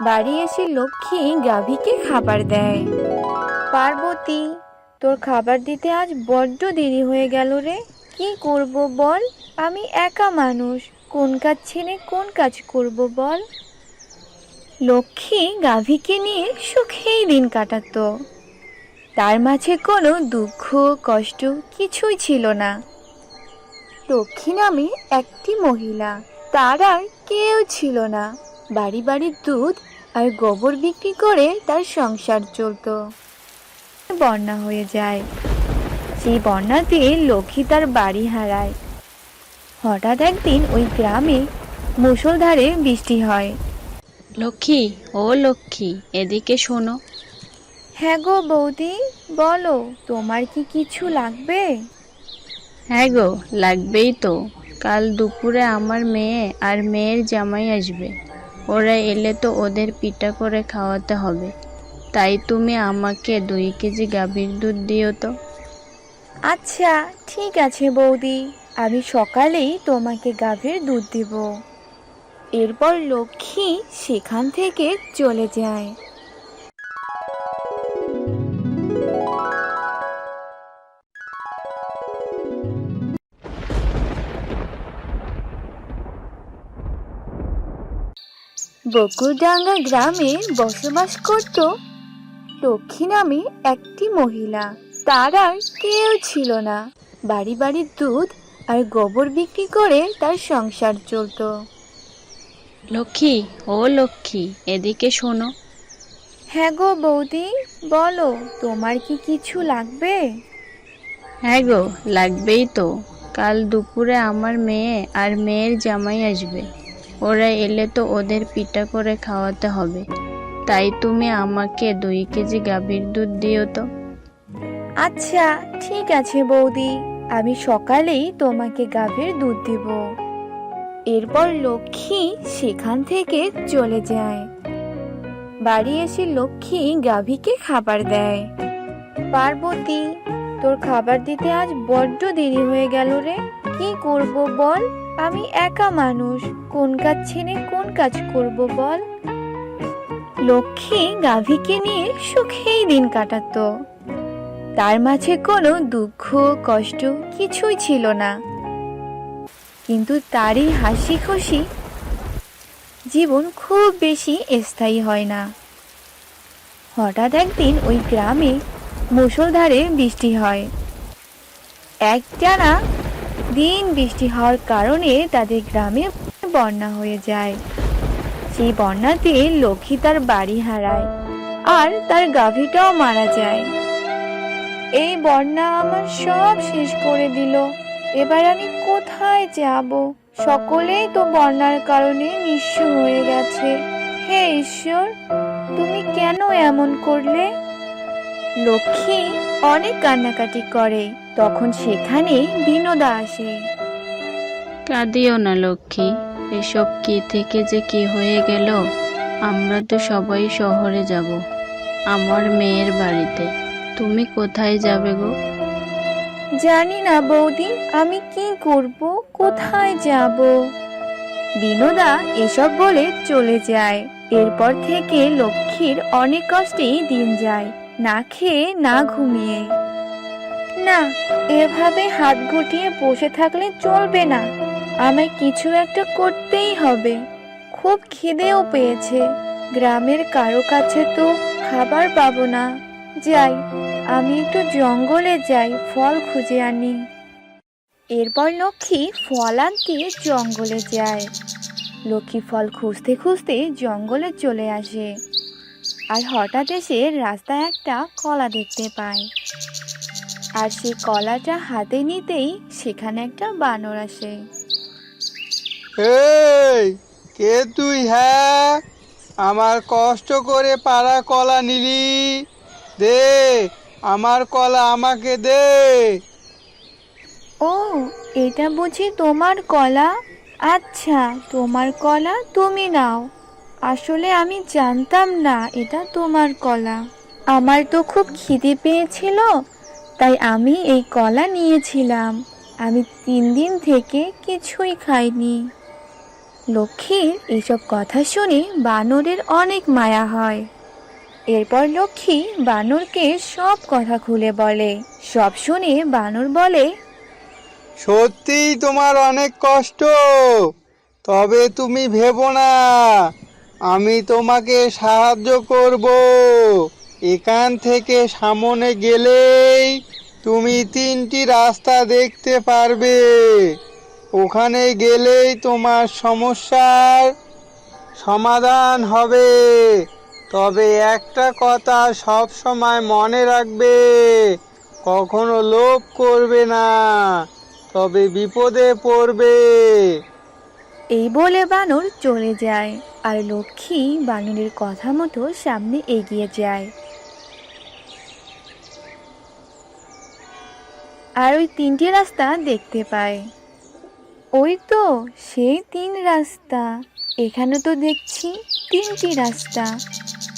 বাড়ি এসে লক্ষ্মী গাভীকে খাবার দেয়। পার্বতী, তোর খাবার দিতে আজ বড্ড দেরি হয়ে গেল রে। কি করব বল? আমি একা মানুষ। কোন কাজ ছেড়ে কোন কাজ করব বল? লক্ষ্মী গাভীকে নিয়ে সুখেই দিন কাটাতো। তার মাঝে কোনো দুঃখ, কষ্ট কিছুই ছিল না। লক্ষ্মী নামে একটি মহিলা। তার আর কেউ ছিল না। বাড়ি বাড়ির দুধ আর গোবর বিক্রি করে তার সংসার চলতো। বন্যা হয়ে যায়। সেই বন্যাতে লক্ষ্মী তার বাড়ি হারায়। হঠাৎ একদিন ওই গ্রামে মুষলধারে বৃষ্টি হয়। লক্ষ্মী ও লক্ষ্মী এদিকে শোনো। হ্যাঁ গো বৌদি বলো তোমার কি কিছু লাগবে? হ্যাঁ গো লাগবেই তো। কাল দুপুরে আমার মেয়ে আর মেয়ের জামাই আসবে। ওরা এলে তো ওদের পিঠা করে খাওয়াতে হবে। তাই তুমি আমাকে দুই কেজি গাভীর দুধ দিও তো। আচ্ছা ঠিক আছে বৌদি। আমি সকালেই তোমাকে গাভীর দুধ দিব। এরপর লক্ষ্মী সেখান থেকে চলে যায়। বকুরডাঙ্গা গ্রামে বসবাস করত লক্ষ্মী নামে একটি মহিলা। তার আর কেউ ছিল না। বাড়ি বাড়ির দুধ আর গোবর বিক্রি করে তার সংসার চলতো। লক্ষ্মী ও লক্ষ্মী এদিকে শোনো। হ্যাঁ গো বৌদি বলো তোমার কি কিছু লাগবে? হ্যাঁ গো লাগবেই তো। কাল দুপুরে আমার মেয়ে আর মেয়ের জামাই আসবে। ওরা এলে তো ওদের পিঠা করে খাওয়াতে হবে। তাই তুমি আমাকে দুই কেজি গাভীর দুধ দিও তো। আচ্ছা ঠিক আছে বৌদি। আমি সকালেই তোমাকে গাভীর দুধ দিব। এরপর লক্ষ্মী সেখান থেকে চলে যায়। বাড়ি এসে লক্ষ্মী গাভীকে খাবার দেয়। পার্বতী, তোর খাবার দিতে আজ বড্ড দেরি হয়ে গেল রে। কি করব বল? আমি একা মানুষ। কোন কাজ ছেড়ে কোন কাজ করব বল? লক্ষ্মী গাভীকে নিয়ে সুখেই দিন কাটাতো। তার মাঝে কোনো দুঃখ, কষ্ট কিছুই ছিল না। কিন্তু তারই হাসি খুশি জীবন খুব বেশি স্থায়ী হয় না। হঠাৎ একদিন ওই গ্রামে মুষলধারে বৃষ্টি হয়। একটানা দিন বৃষ্টি হওয়ার কারণে তাদের গ্রামে বন্যা হয়ে যায়। সেই বন্যাতে লক্ষ্মী তার বাড়ি হারায় আর তার গাভীটাও মারা যায়। এই বন্যা আমার সব শেষ করে দিল। এবার আমি কোথায় যাব? সকলেই তো বন্যার কারণে নিঃস্ব হয়ে গেছে। হে ঈশ্বর, তুমি কেন এমন করলে? লক্ষ্মী অনেক কান্নাকাটি করে। তখন সেখানে বিনোদা আসে। কাঁদিও না লক্ষ্মী। এসব কি থেকে যে কি হয়ে গেল? আমরা তো সবাই শহরে যাব, আমার মেয়ের বাড়িতে। তুমি কোথায় যাবে গো? জানি না বৌদি, আমি কি করব? কোথায় যাব? বিনোদা এসব বলে চলে যায়। এরপর থেকে লক্ষ্মীর অনেক কষ্টেই দিন যায়, না খেয়ে, না ঘুমিয়ে। না, এভাবে হাত গুটিয়ে বসে থাকলে চলবে না। আমায় কিছু একটা করতেই হবে। খুব খিদেও পেয়েছে। গ্রামের কারও কাছে তো খাবার পাবো না। যাই, আমি একটু জঙ্গলে যাই, ফল খুঁজে আনি। এরপর লক্ষ্মী ফল আনতে জঙ্গলে যায়। লক্ষ্মী ফল খুঁজতে খুঁজতে জঙ্গলে চলে আসে। আর হঠাৎ এসে রাস্তায় একটা কলা দেখতে পায়। আর সেই কলাটা হাতে নিতেই সেখানে একটা বানর আসে। কে তুই হ্যাঁ? আমার কষ্ট করে পাড়া কলা নিলি। দে, আমার কলা আমাকে দে। ও, এটা বুঝি তোমার কলা? আচ্ছা তোমার কলা তুমি নাও। আসলে আমি জানতাম না এটা তোমার কলা। আমার তো খুব খিদে পেয়েছিল, তাই আমি এই কলা নিয়েছিলাম। আমি তিন দিন থেকে কিছুই খাইনি। লক্ষ্মীর এসব কথা শুনে বানরের অনেক মায়া হয়। এরপর লক্ষ্মী বানরকে সব কথা খুলে বলে। সব শুনে বানর বলে সত্যিই তোমার অনেক কষ্ট। তবে তুমি ভেবো না, আমি তোমাকে সাহায্য করব। এখান থেকে সামনে গেলেই তুমি তিনটি রাস্তা দেখতে পারবে। ওখানে গেলেই তোমার সমস্যার সমাধান হবে। তবে একটা কথা সব সময় মনে রাখবে, কখনো লোভ করবে না, তবে বিপদে পড়বে। এই বলে বানর চলে যায় আর লক্ষ্মী বানরের কথা মতো সামনে এগিয়ে যায়। আর ওই তিনটি রাস্তা দেখতে পায়। ওই তো সেই তিন রাস্তা। এখানে তো দেখছি তিনটি রাস্তা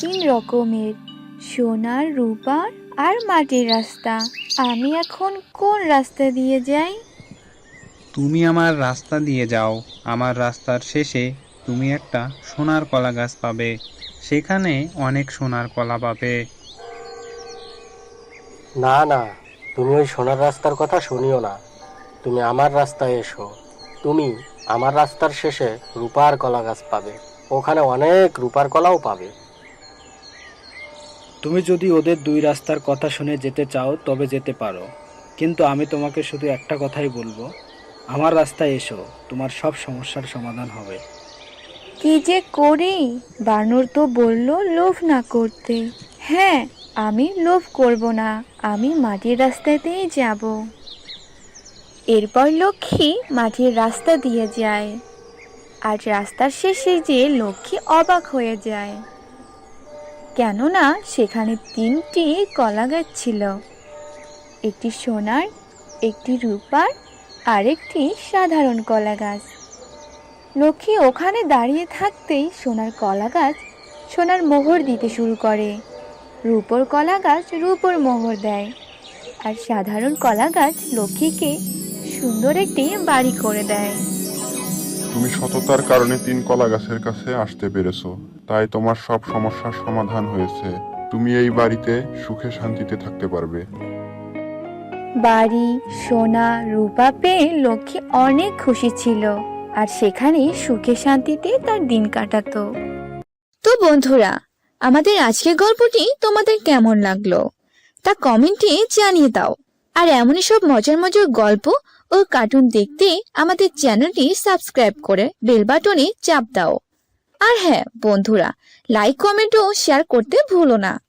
তিন রকমের সোনার রূপার আর মাটির রাস্তা। আমি এখন কোন রাস্তা দিয়ে যাই? তুমি আমার রাস্তা দিয়ে যাও। আমার রাস্তার শেষে তুমি একটা সোনার কলা গাছ পাবে। সেখানে অনেক সোনার কলা পাবে। না না তুমি ওই সোনার রাস্তার কথা শুনিও না। তুমি আমার রাস্তায় এসো। তুমি আমার রাস্তার শেষে রূপার কলা গাছ পাবে। ওখানে অনেক রূপার কলাও পাবে। তুমি যদি ওদের দুই রাস্তার কথা শুনে যেতে চাও তবে যেতে পারো। কিন্তু আমি তোমাকে শুধু একটা কথাই বলব। আমার রাস্তায় এসো তোমার সব সমস্যার সমাধান হবে। কি যে করি? বানর তো বলল লোভ না করতে। হ্যাঁ আমি লোভ করব না। আমি মাটির রাস্তাতেই যাব। এরপর লক্ষ্মী মাটির রাস্তা দিয়ে যায়। আর রাস্তার শেষে যে লক্ষ্মী অবাক হয়ে যায়। কেননা সেখানে তিনটি কলা গাছ ছিল। একটি সোনার, একটি রূপার, আর একটি সাধারণ কলা গাছ। লক্ষ্মী ওখানে দাঁড়িয়ে থাকতেই সোনার কলা গাছ সোনার মোহর দিতে শুরু করে। রূপোর কলা গাছ রূপোর মোহর দেয়। আর সাধারণ কলা গাছ লক্ষ্মীকে সুন্দর একটি বাড়ি করে দেয়। তুমি সততার কারণে তিন কলা গাছের কাছে আসতে পেরেছ। তাই তোমার সব সমস্যার সমাধান হয়েছে। তুমি এই বাড়িতে সুখে শান্তিতে থাকতে পারবে। বাড়ি সোনা রূপা পেয়ে লক্ষ্মী অনেক খুশি ছিল আর সেখানে সুখে শান্তিতে তার দিন কাটাতো। তো বন্ধুরা আমাদের আজকের গল্পটি তোমাদের কেমন লাগল? তা কমেন্টে জানিয়ে দাও। আর এমনই সব মজার মজার গল্প ও কার্টুন দেখতে আমাদের চ্যানেলটি সাবস্ক্রাইব করে বেল বাটনে চাপ দাও। আর হ্যাঁ বন্ধুরা লাইক কমেন্ট ও শেয়ার করতে ভুলো না।